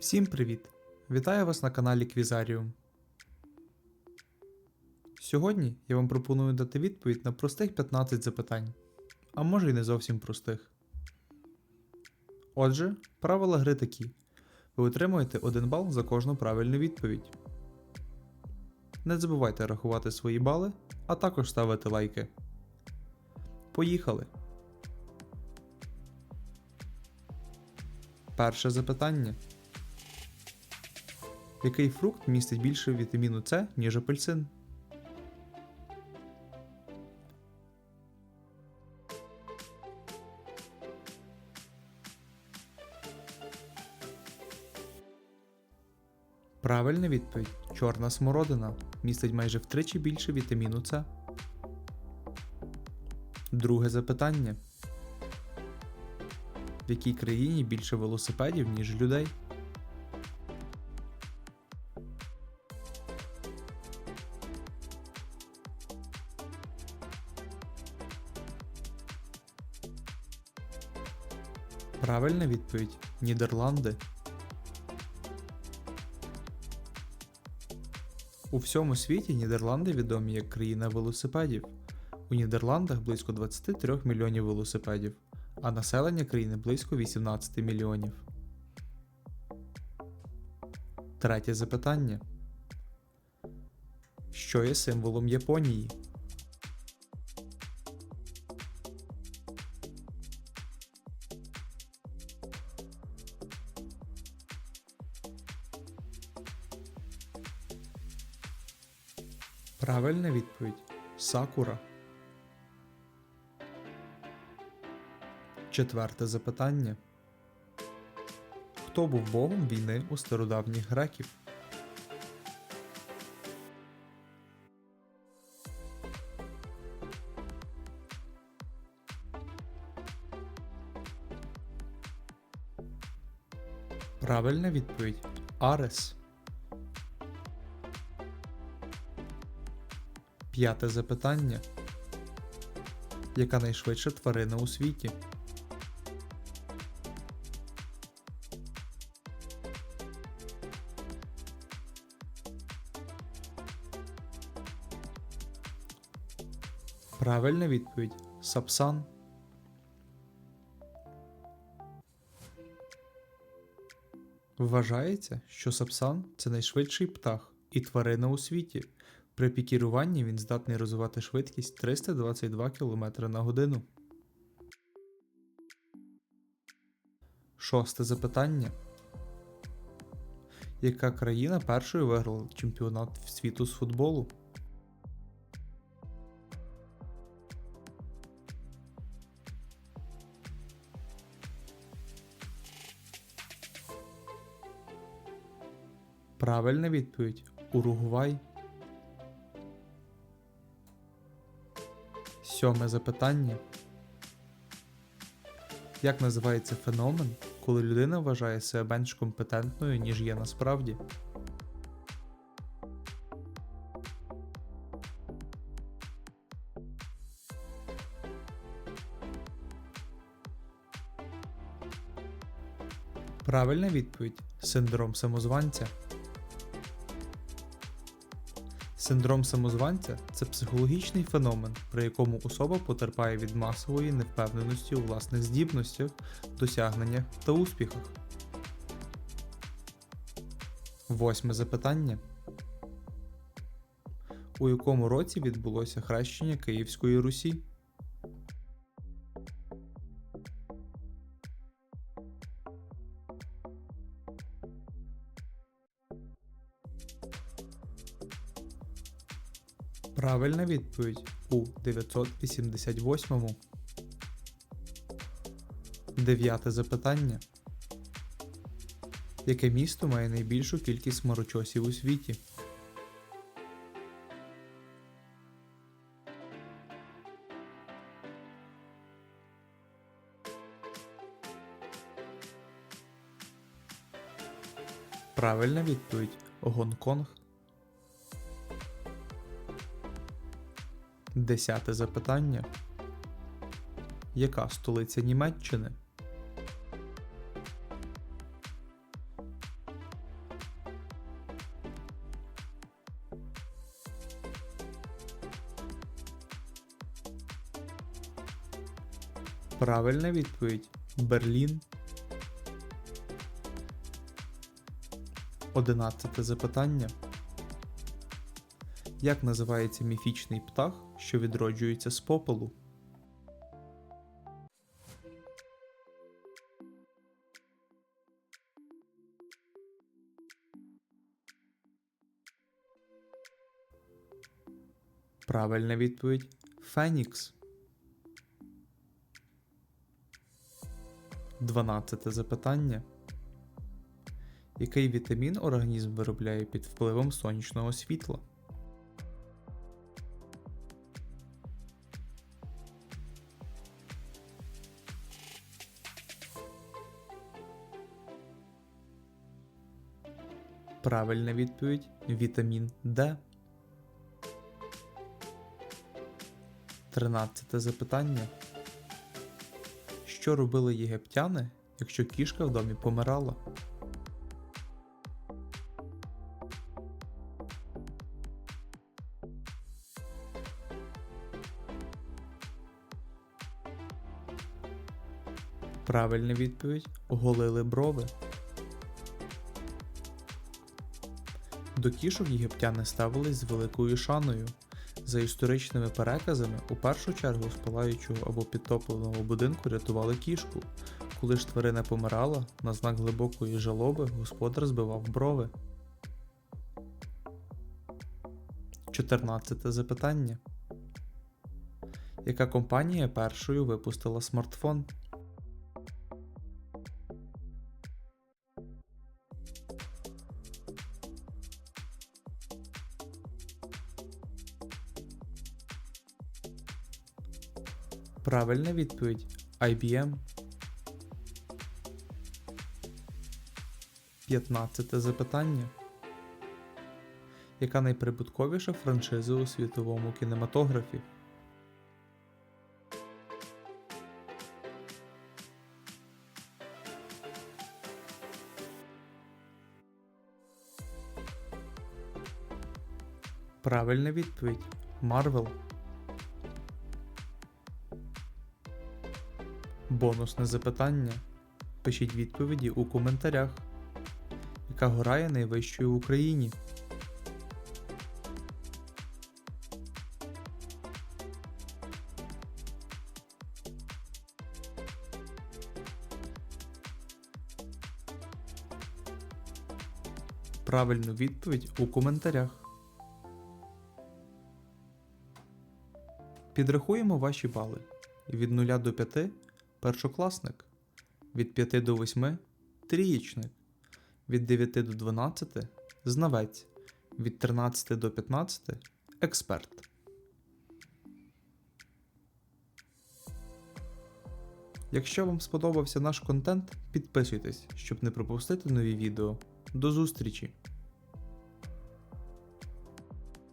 Всім привіт! Вітаю вас на каналі Квізаріум. Сьогодні я вам пропоную дати відповідь на простих 15 запитань, а може й не зовсім простих. Отже, правила гри такі: ви отримуєте 1 бал за кожну правильну відповідь. Не забувайте рахувати свої бали, а також ставити лайки. Поїхали! Перше запитання. Який фрукт містить більше вітаміну С, ніж апельсин? Правильна відповідь. Чорна смородина містить майже втричі більше вітаміну С. Друге запитання. В якій країні більше велосипедів, ніж людей? Правильна відповідь Нідерланди. У всьому світі Нідерланди відомі як країна велосипедів. У Нідерландах близько 23 мільйонів велосипедів, а населення країни близько 18 мільйонів. Третє запитання. Що є символом Японії? Правильна відповідь Сакура. Четверте запитання. Хто був богом війни у стародавніх греків? Правильна відповідь Арес. П'яте запитання. Яка найшвидша тварина у світі? Правильна відповідь Сапсан. Вважається, що сапсан це найшвидший птах і тварина у світі. При пікіруванні він здатний розвивати швидкість 322 км на годину. Шосте запитання. Яка країна першою виграла чемпіонат світу з футболу? Правильна відповідь Уругвай. Сьоме запитання. Як називається феномен, коли людина вважає себе менш компетентною, ніж є насправді? Правильна відповідь синдром самозванця. Синдром самозванця це психологічний феномен, при якому особа потерпає від масової невпевненості у власних здібностях, досягненнях та успіхах. Восьме запитання. У якому році відбулося хрещення Київської Русі? Правильна відповідь у 988. Дев'яте запитання. Яке місто має найбільшу кількість хмарочосів у світі? Правильна відповідь Гонконг. Десяте запитання. Яка столиця Німеччини? Правильна відповідь Берлін. Одинадцяте запитання. Як називається міфічний птах? Що відроджується з попелу? Правильна відповідь Фенікс. Дванадцяте запитання. Який вітамін організм виробляє під впливом сонячного світла? Правильна відповідь вітамін Д. Тринадцяте запитання. Що робили єгиптяни, якщо кішка в домі помирала? Правильна відповідь оголили брови. До кішок єгиптяни ставились з великою шаною. За історичними переказами, у першу чергу з палаючого або підтопленого будинку рятували кішку. Коли ж тварина помирала, на знак глибокої жалоби господар збивав брови. 14 запитання. Яка компанія першою випустила смартфон? Правильна відповідь IBM. 15 запитання. Яка найприбутковіша франшиза у світовому кінематографі? Правильна відповідь Марвел. Бонусне запитання. Пишіть відповіді у коментарях. Яка гора є найвищою в Україні? Правильну відповідь у коментарях. Підрахуємо ваші бали. Від 0 до 5 першокласник, від 5 до 8 трієчник, від 9 до 12 знавець, від 13 до 15 експерт. Якщо вам сподобався наш контент, підписуйтесь, щоб не пропустити нові відео. До зустрічі!